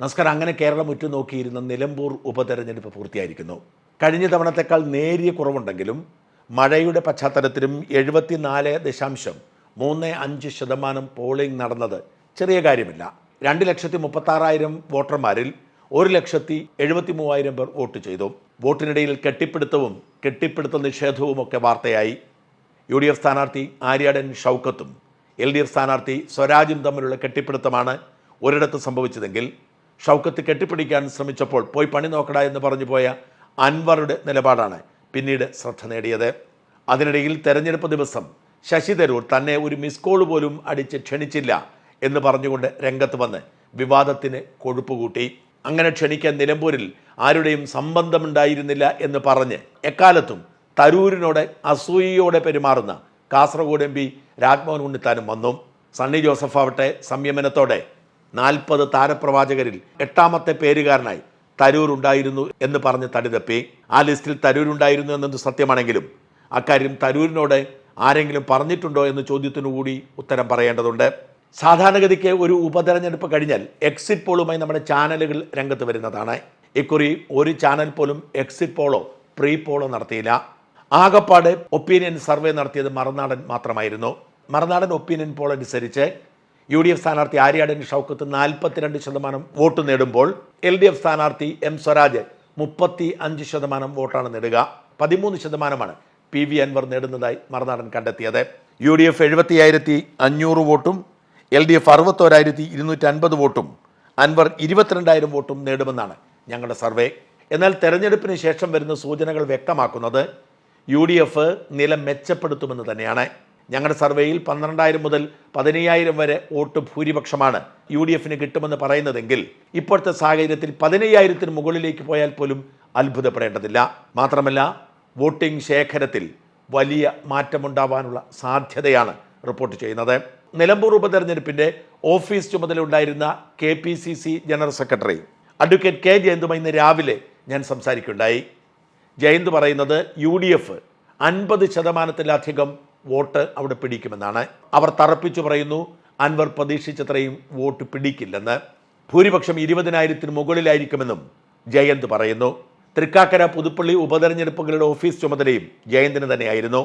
നമസ്കാരം. അങ്ങനെ കേരളം ഉറ്റുനോക്കിയിരുന്ന നിലമ്പൂർ ഉപതെരഞ്ഞെടുപ്പ് പൂർത്തിയായിരിക്കുന്നു. കഴിഞ്ഞ തവണത്തേക്കാൾ നേരിയ കുറവുണ്ടെങ്കിലും മഴയുടെ പശ്ചാത്തലത്തിലും എഴുപത്തിനാല് ദശാംശം മൂന്ന് അഞ്ച് ശതമാനം പോളിംഗ് നടന്നത് ചെറിയ കാര്യമില്ല. രണ്ട് ലക്ഷത്തി മുപ്പത്താറായിരം വോട്ടർമാരിൽ ഒരു ലക്ഷത്തി എഴുപത്തി മൂവായിരം പേർ വോട്ട് ചെയ്തു. വോട്ടിനിടയിൽ കെട്ടിപ്പിടുത്തവും കെട്ടിപ്പിടുത്ത നിഷേധവും ഒക്കെ വാർത്തയായി. യു ഡി എഫ് സ്ഥാനാർത്ഥി ആര്യാടൻ ഷൗക്കത്തും എൽ ഡി എഫ് സ്ഥാനാർത്ഥി സ്വരാജും തമ്മിലുള്ള കെട്ടിപ്പിടുത്തമാണ് ഒരിടത്ത് സംഭവിച്ചതെങ്കിൽ ഷൗക്കത്ത് കെട്ടിപ്പിടിക്കാൻ ശ്രമിച്ചപ്പോൾ പോയി പണി നോക്കട എന്ന് പറഞ്ഞു പോയ അൻവറുടെ നിലപാടാണ് പിന്നീട് ശ്രദ്ധ നേടിയത്. അതിനിടയിൽ തെരഞ്ഞെടുപ്പ് ദിവസം ശശി തരൂർ തന്നെ ഒരു മിസ് കോൾ പോലും അടിച്ച് ക്ഷണിച്ചില്ല എന്ന് പറഞ്ഞുകൊണ്ട് രംഗത്ത് വന്ന് വിവാദത്തിന് കൊഴുപ്പ് കൂട്ടി. അങ്ങനെ ക്ഷണിക്കാൻ നിലമ്പൂരിൽ ആരുടെയും സംബന്ധമുണ്ടായിരുന്നില്ല എന്ന് പറഞ്ഞ് എക്കാലത്തും തരൂരിനോട് അസൂയയോടെ പെരുമാറുന്ന കാസർഗോഡ് എം പി രാജ്മോഹൻ ഉണ്ണിത്താനും വന്നു. സണ്ണി ജോസഫ് ആവട്ടെ സംയമനത്തോടെ നാൽപ്പത് താരപ്രവാചകരിൽ എട്ടാമത്തെ പേരുകാരനായി തരൂർ ഉണ്ടായിരുന്നു എന്ന് പറഞ്ഞ് തടിതപ്പി. ആ ലിസ്റ്റിൽ തരൂർ ഉണ്ടായിരുന്നു എന്നത് സത്യമാണെങ്കിലും അക്കാര്യം തരൂരിനോട് ആരെങ്കിലും പറഞ്ഞിട്ടുണ്ടോ എന്ന ചോദ്യത്തിനു കൂടി ഉത്തരം പറയേണ്ടതുണ്ട്. സാധാരണഗതിക്ക് ഒരു ഉപതെരഞ്ഞെടുപ്പ് കഴിഞ്ഞാൽ എക്സിറ്റ് പോളുമായി നമ്മുടെ ചാനലുകൾ രംഗത്ത് വരുന്നതാണ്. ഇക്കുറി ഒരു ചാനൽ പോലും എക്സിറ്റ് പോളോ പ്രീ പോളോ നടത്തിയില്ല. ആകപ്പാട് ഒപ്പീനിയൻ സർവേ നടത്തിയത് മറുനാടൻ മാത്രമായിരുന്നു. മറുനാടൻ ഒപ്പീനിയൻ പോൾ അനുസരിച്ച് യു ഡി എഫ് സ്ഥാനാർത്ഥി ആര്യാടൻ ഷൗക്കത്ത് നാൽപ്പത്തിരണ്ട് ശതമാനം വോട്ട് നേടുമ്പോൾ എൽ ഡി എഫ് സ്ഥാനാർത്ഥി എം സ്വരാജ് മുപ്പത്തി അഞ്ച് ശതമാനം വോട്ടാണ് നേടുക. പതിമൂന്ന് ശതമാനമാണ് പി വി അൻവർ നേടുന്നതായി മറുനാടൻ കണ്ടെത്തിയത്. യു ഡി എഫ് എഴുപത്തിയായിരത്തി അഞ്ഞൂറ് വോട്ടും എൽ ഡി എഫ് അറുപത്തോരായിരത്തി ഇരുന്നൂറ്റി അൻപത് വോട്ടും അൻവർ ഇരുപത്തിരണ്ടായിരം വോട്ടും നേടുമെന്നാണ് ഞങ്ങളുടെ സർവേ. എന്നാൽ തെരഞ്ഞെടുപ്പിന് ശേഷം വരുന്ന സൂചനകൾ വ്യക്തമാക്കുന്നത് യു ഡി എഫ് നില മെച്ചപ്പെടുത്തുമെന്ന് തന്നെയാണ്. ഞങ്ങളുടെ സർവേയിൽ പന്ത്രണ്ടായിരം മുതൽ പതിനയ്യായിരം വരെ വോട്ട് ഭൂരിപക്ഷമാണ് യു ഡി എഫിന് കിട്ടുമെന്ന് പറയുന്നതെങ്കിൽ ഇപ്പോഴത്തെ സാഹചര്യത്തിൽ പതിനയ്യായിരത്തിന് മുകളിലേക്ക് പോയാൽ പോലും അത്ഭുതപ്പെടേണ്ടതില്ല. മാത്രമല്ല വോട്ടിംഗ് ശേഖരത്തിൽ വലിയ മാറ്റമുണ്ടാവാനുള്ള സാധ്യതയാണ് റിപ്പോർട്ട് ചെയ്യുന്നത്. നിലമ്പൂർ ഉപതെരഞ്ഞെടുപ്പിന്റെ office ചുമതലയുണ്ടായിരുന്ന K P C C general secretary advocate K ജയന്തുമായി ഇന്ന് രാവിലെ ഞാൻ സംസാരിക്കുകയുണ്ടായി. ജയന്ത് പറയുന്നത് യു ഡി എഫ് അൻപത് ശതമാനത്തിലധികം വോട്ട് അവിടെ പിടിക്കുമെന്നാണ് അവർ തറപ്പിച്ചു പറയുന്നു. അൻവർ പ്രതീക്ഷിച്ചത്രയും വോട്ട് പിടിക്കില്ലെന്ന്. ഭൂരിപക്ഷം ഇരുപതിനായിരത്തിന് മുകളിലായിരിക്കുമെന്നും ജയന്ത് പറയുന്നു. തൃക്കാക്കര പുതുപ്പള്ളി ഉപതെരഞ്ഞെടുപ്പുകളുടെ ഓഫീസ് ചുമതലയും ജയന്തിന് തന്നെയായിരുന്നു.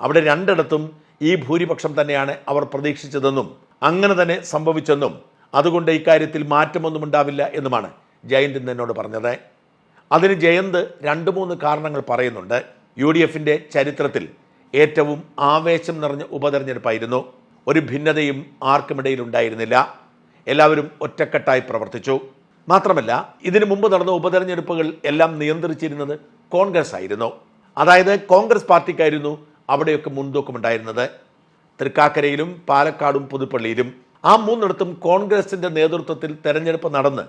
അവിടെ രണ്ടിടത്തും ഈ ഭൂരിപക്ഷം തന്നെയാണ് അവർ പ്രതീക്ഷിച്ചതെന്നും അങ്ങനെ തന്നെ സംഭവിച്ചെന്നും അതുകൊണ്ട് ഇക്കാര്യത്തിൽ മാറ്റമൊന്നും ഉണ്ടാവില്ല എന്നുമാണ് ജയന്ത് എന്നോട് പറഞ്ഞത്. അതിന് ജയന്ത് രണ്ട് മൂന്ന് കാരണങ്ങൾ പറയുന്നുണ്ട്. യു ഡി എഫിന്റെ ചരിത്രത്തിൽ ഏറ്റവും ആവേശം നിറഞ്ഞ ഉപതെരഞ്ഞെടുപ്പായിരുന്നു. ഒരു ഭിന്നതയും ആർക്കുമിടയിൽ ഉണ്ടായിരുന്നില്ല. എല്ലാവരും ഒറ്റക്കെട്ടായി പ്രവർത്തിച്ചു. മാത്രമല്ല ഇതിനു മുമ്പ് നടന്ന ഉപതെരഞ്ഞെടുപ്പുകൾ എല്ലാം നിയന്ത്രിച്ചിരുന്നത് കോൺഗ്രസ് ആയിരുന്നു അതായത് കോൺഗ്രസ് പാർട്ടിക്കായിരുന്നു അവിടെയൊക്കെ മുൻതൂക്കമുണ്ടായിരുന്നത്. തൃക്കാക്കരയിലും പാലക്കാടും പുതുപ്പള്ളിയിലും ആ മൂന്നിടത്തും കോൺഗ്രസിന്റെ നേതൃത്വത്തിൽ തെരഞ്ഞെടുപ്പ് നടന്ന്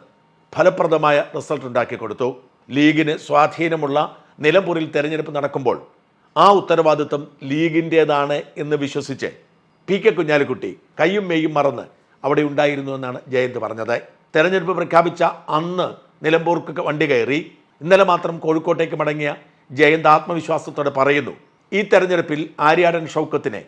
ഫലപ്രദമായ റിസൾട്ട് ഉണ്ടാക്കി കൊടുത്തു ലീഗിന് സ്വാധീനമുള്ള നിലമ്പൂരിൽ തെരഞ്ഞെടുപ്പ് നടക്കുമ്പോൾ ആ ഉത്തരവാദിത്വം ലീഗിന്റേതാണ് എന്ന് വിശ്വസിച്ച് പി കെ കുഞ്ഞാലിക്കുട്ടി കയ്യും മെയ്യും മറന്ന് അവിടെ ഉണ്ടായിരുന്നു എന്നാണ് ജയന്ത് പറഞ്ഞത്. തെരഞ്ഞെടുപ്പ് പ്രഖ്യാപിച്ച അന്ന് നിലമ്പൂർക്ക് വണ്ടി കയറി. ഇന്നലെ മാത്രം കോഴിക്കോട്ടേക്ക് മടങ്ങിയ ജയന്ത് ആത്മവിശ്വാസത്തോടെ പറയുന്നു ഈ തെരഞ്ഞെടുപ്പിൽ ആര്യാടൻ ഷൗക്കത്തിനെ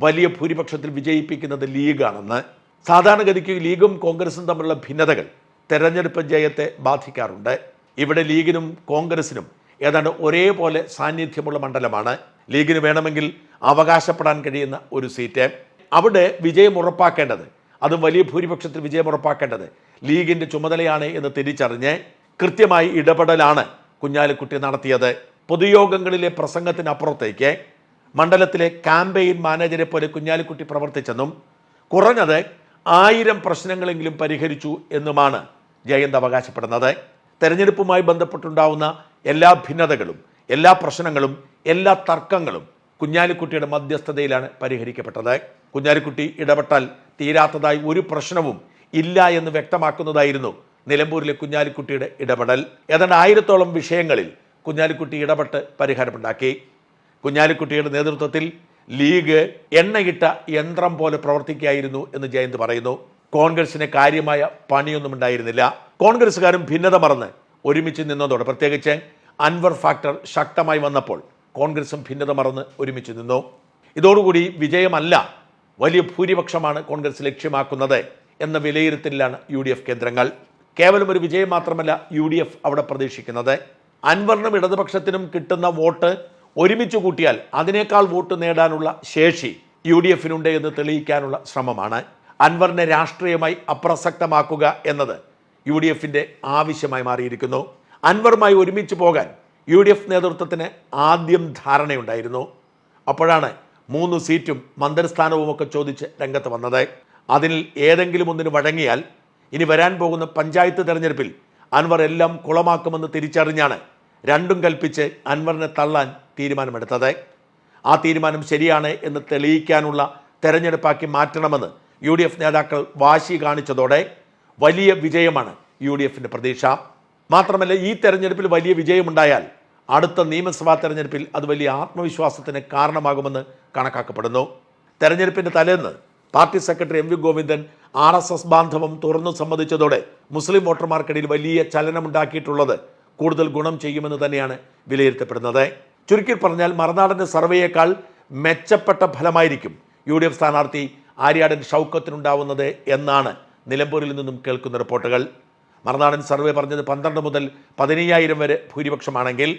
വലിയ ഭൂരിപക്ഷത്തിൽ വിജയിപ്പിക്കുന്നത് ലീഗാണെന്ന്. സാധാരണഗതിക്ക് ലീഗും കോൺഗ്രസും തമ്മിലുള്ള ഭിന്നതകൾ തെരഞ്ഞെടുപ്പ് ജയത്തെ ബാധിക്കാറുണ്ട്. ഇവിടെ ലീഗിനും കോൺഗ്രസിനും ഏതാണ്ട് ഒരേപോലെ സാന്നിധ്യമുള്ള മണ്ഡലമാണ്. ലീഗിന് വേണമെങ്കിൽ അവകാശപ്പെടാൻ കഴിയുന്ന ഒരു സീറ്റ്. അവിടെ വിജയം ഉറപ്പാക്കേണ്ടത് അതും വലിയ ഭൂരിപക്ഷത്തിൽ വിജയം ഉറപ്പാക്കേണ്ടത് ലീഗിന്റെ ചുമതലയാണ് എന്ന് തിരിച്ചറിഞ്ഞ് കൃത്യമായി ഇടപെടലാണ് കുഞ്ഞാലിക്കുട്ടി നടത്തിയത്. പൊതുയോഗങ്ങളിലെ പ്രസംഗത്തിനപ്പുറത്തേക്ക് മണ്ഡലത്തിലെ ക്യാമ്പയിൻ മാനേജരെ പോലെ കുഞ്ഞാലിക്കുട്ടി പ്രവർത്തിച്ചെന്നും കുറഞ്ഞത് ആയിരം പ്രശ്നങ്ങളെങ്കിലും പരിഹരിച്ചു എന്നുമാണ് ജയന്ത് അവകാശപ്പെടുന്നത്. തെരഞ്ഞെടുപ്പുമായി ബന്ധപ്പെട്ടുണ്ടാവുന്ന എല്ലാ ഭിന്നതകളും എല്ലാ പ്രശ്നങ്ങളും എല്ലാ തർക്കങ്ങളും കുഞ്ഞാലിക്കുട്ടിയുടെ മധ്യസ്ഥതയിലാണ് പരിഹരിക്കപ്പെട്ടത്. കുഞ്ഞാലിക്കുട്ടി ഇടപെട്ടാൽ തീരാത്തതായി ഒരു പ്രശ്നവും ഇല്ല എന്ന് വ്യക്തമാക്കുന്നതായിരുന്നു നിലമ്പൂരിലെ കുഞ്ഞാലിക്കുട്ടിയുടെ ഇടപെടൽ. ഏതാണ്ട് ആയിരത്തോളം വിഷയങ്ങളിൽ കുഞ്ഞാലിക്കുട്ടി ഇടപെട്ട് പരിഹാരമുണ്ടാക്കി. കുഞ്ഞാലിക്കുട്ടിയുടെ നേതൃത്വത്തിൽ ലീഗ് എണ്ണയിട്ട യന്ത്രം പോലെ പ്രവർത്തിക്കുകയായിരുന്നു എന്ന് ജയന്ത് പറയുന്നു. കോൺഗ്രസിന് കാര്യമായ പണിയൊന്നും ഉണ്ടായിരുന്നില്ല. കോൺഗ്രസ്സുകാരും ഭിന്നത മറന്ന് ഒരുമിച്ച് നിന്നതോടെ. പ്രത്യേകിച്ച് അൻവർ ഫാക്ടർ ശക്തമായി വന്നപ്പോൾ കോൺഗ്രസും ഭിന്നത മറന്ന് ഒരുമിച്ച് നിന്നു. ഇതോടുകൂടി വിജയമല്ല വലിയ ഭൂരിപക്ഷമാണ് കോൺഗ്രസ് ലക്ഷ്യമാക്കുന്നത് എന്ന വിലയിരുത്തലിലാണ് യു ഡി എഫ് കേന്ദ്രങ്ങൾ. കേവലം ഒരു വിജയം മാത്രമല്ല യു ഡി എഫ് അവിടെ പ്രതീക്ഷിക്കുന്നത്. അൻവറിനും ഇടതുപക്ഷത്തിനും കിട്ടുന്ന വോട്ട് ഒരുമിച്ച് കൂട്ടിയാൽ അതിനേക്കാൾ വോട്ട് നേടാനുള്ള ശേഷി യു ഡി എഫിനുണ്ട് എന്ന് തെളിയിക്കാനുള്ള ശ്രമമാണ്. അൻവറിനെ രാഷ്ട്രീയമായി അപ്രസക്തമാക്കുക എന്നത് യു ഡി എഫിന്റെ ആവശ്യമായി മാറിയിരിക്കുന്നു. അൻവറുമായി ഒരുമിച്ച് പോകാൻ യു ഡി എഫ് നേതൃത്വത്തിന് ആദ്യം ധാരണയുണ്ടായിരുന്നു. അപ്പോഴാണ് മൂന്ന് സീറ്റും മന്ത്രിസ്ഥാനവും ഒക്കെ ചോദിച്ച് രംഗത്ത് വന്നത്. അതിൽ ഏതെങ്കിലും ഒന്നിന് വഴങ്ങിയാൽ ഇനി വരാൻ പോകുന്ന പഞ്ചായത്ത് തെരഞ്ഞെടുപ്പിൽ അൻവർ എല്ലാം കുളമാക്കുമെന്ന് തിരിച്ചറിഞ്ഞാണ് രണ്ടും കൽപ്പിച്ച് അൻവറിനെ തള്ളാൻ തീരുമാനമെടുത്തത്. ആ തീരുമാനം ശരിയാണ് എന്ന് തെളിയിക്കാനുള്ള തെരഞ്ഞെടുപ്പാക്കി മാറ്റണമെന്ന് യു നേതാക്കൾ വാശി കാണിച്ചതോടെ വലിയ വിജയമാണ് യു ഡി എഫിന്റെ പ്രതീക്ഷ. മാത്രമല്ല ഈ തെരഞ്ഞെടുപ്പിൽ വലിയ വിജയമുണ്ടായാൽ അടുത്ത നിയമസഭാ തെരഞ്ഞെടുപ്പിൽ അത് വലിയ ആത്മവിശ്വാസത്തിന് കാരണമാകുമെന്ന് കണക്കാക്കപ്പെടുന്നു. തെരഞ്ഞെടുപ്പിന്റെ തലേന്ന് party secretary M V Govindan R S S ബാന്ധവം തുറന്നു സമ്മതിച്ചതോടെ മുസ്ലിം വോട്ടർമാർക്കിടയിൽ വലിയ ചലനമുണ്ടാക്കിയിട്ടുള്ളത് കൂടുതൽ ഗുണം ചെയ്യുമെന്ന് തന്നെയാണ് വിലയിരുത്തപ്പെടുന്നത്. ചുരുക്കി പറഞ്ഞാൽ മറുനാടന്റെ സർവേയേക്കാൾ മെച്ചപ്പെട്ട ഫലമായിരിക്കും യു ഡി എഫ് സ്ഥാനാർത്ഥി ആര്യാടൻ ഷൗക്കത്തിനുണ്ടാവുന്നത് എന്നാണ് നിലമ്പൂരിൽ നിന്നും കേൾക്കുന്ന റിപ്പോർട്ടുകൾ. മറുനാടൻ സർവേ പറഞ്ഞത് പന്ത്രണ്ട് മുതൽ പതിനയ്യായിരം വരെ ഭൂരിപക്ഷമാണെങ്കിൽ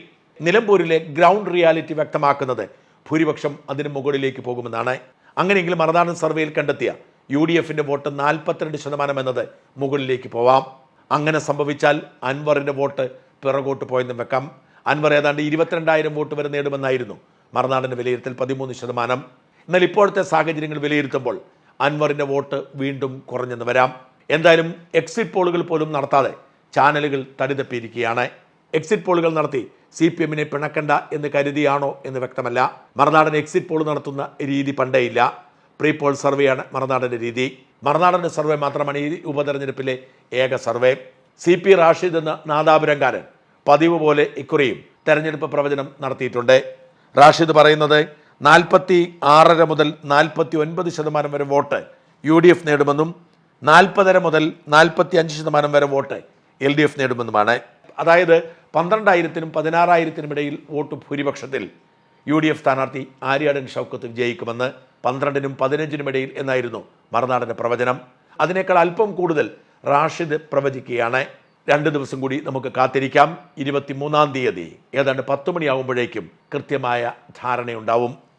നിലമ്പൂരിലെ ഗ്രൗണ്ട് റിയാലിറ്റി വ്യക്തമാക്കുന്നത് ഭൂരിപക്ഷം അതിന് മുകളിലേക്ക് പോകുമെന്നാണ്. അങ്ങനെയെങ്കിൽ മറുനാടൻ സർവേയിൽ കണ്ടെത്തിയ യു ഡി എഫിന്റെ വോട്ട് നാൽപ്പത്തിരണ്ട് ശതമാനം എന്നത് മുകളിലേക്ക് പോവാം. അങ്ങനെ സംഭവിച്ചാൽ അൻവറിന്റെ വോട്ട് പിറകോട്ട് പോയെന്നും വെക്കാം. അൻവർ ഏതാണ്ട് ഇരുപത്തിരണ്ടായിരം വോട്ട് വരെ നേടുമെന്നായിരുന്നു മറുനാടിന്റെ വിലയിരുത്തൽ പതിമൂന്ന് ശതമാനം. എന്നാൽ ഇപ്പോഴത്തെ സാഹചര്യങ്ങൾ വിലയിരുത്തുമ്പോൾ അൻവറിന്റെ വോട്ട് വീണ്ടും കുറഞ്ഞെന്ന് വരാം. എന്തായാലും എക്സിറ്റ് പോളുകൾ പോലും നടത്താതെ ചാനലുകൾ തടിതപ്പിയിരിക്കുകയാണ്. എക്സിറ്റ് പോളുകൾ നടത്തി സി പി എമ്മിനെ പിണക്കണ്ട എന്ന് കരുതിയാണോ എന്ന് വ്യക്തമല്ല. മറുനാടൻ എക്സിറ്റ് പോൾ നടത്തുന്ന രീതി പണ്ടേയില്ല പ്രീ പോൾ സർവേയാണ് മറുനാടന്റെ രീതി. മറുനാടന്റെ സർവേ മാത്രമാണ് ഈ ഉപതെരഞ്ഞെടുപ്പിലെ ഏക സർവേ സി പി റാഷിദ് എന്ന നാദാപുരംകാരൻ പതിവ് പോലെ ഇക്കുറിയും തെരഞ്ഞെടുപ്പ് പ്രവചനം നടത്തിയിട്ടുണ്ട്. റാഷിദ് പറയുന്നത് നാൽപ്പത്തി ആറര മുതൽ നാൽപ്പത്തി ഒൻപത് ശതമാനം വരെ വോട്ട് യു ഡി എഫ് നേടുമെന്നും നാൽപ്പതര മുതൽ നാൽപ്പത്തി അഞ്ച് ശതമാനം വരെ വോട്ട് എൽ ഡി എഫ് നേടുമെന്നുമാണ്. അതായത് പന്ത്രണ്ടായിരത്തിനും പതിനാറായിരത്തിനും ഇടയിൽ വോട്ട് ഭൂരിപക്ഷത്തിൽ യു ഡി എഫ് സ്ഥാനാർത്ഥി ആര്യാടൻ ഷൗക്കത്ത് വിജയിക്കുമെന്ന് പന്ത്രണ്ടിനും പതിനഞ്ചിനും ഇടയിൽ എന്നായിരുന്നു മറുനാടന്റെ പ്രവചനം. അതിനേക്കാൾ അല്പം കൂടുതൽ റാഷിദ് പ്രവചിക്കുകയാണ്. രണ്ട് ദിവസം കൂടി നമുക്ക് കാത്തിരിക്കാം. ഇരുപത്തിമൂന്നാം തീയതി ഏതാണ്ട് പത്ത് മണിയാകുമ്പോഴേക്കും കൃത്യമായ ധാരണയുണ്ടാവും.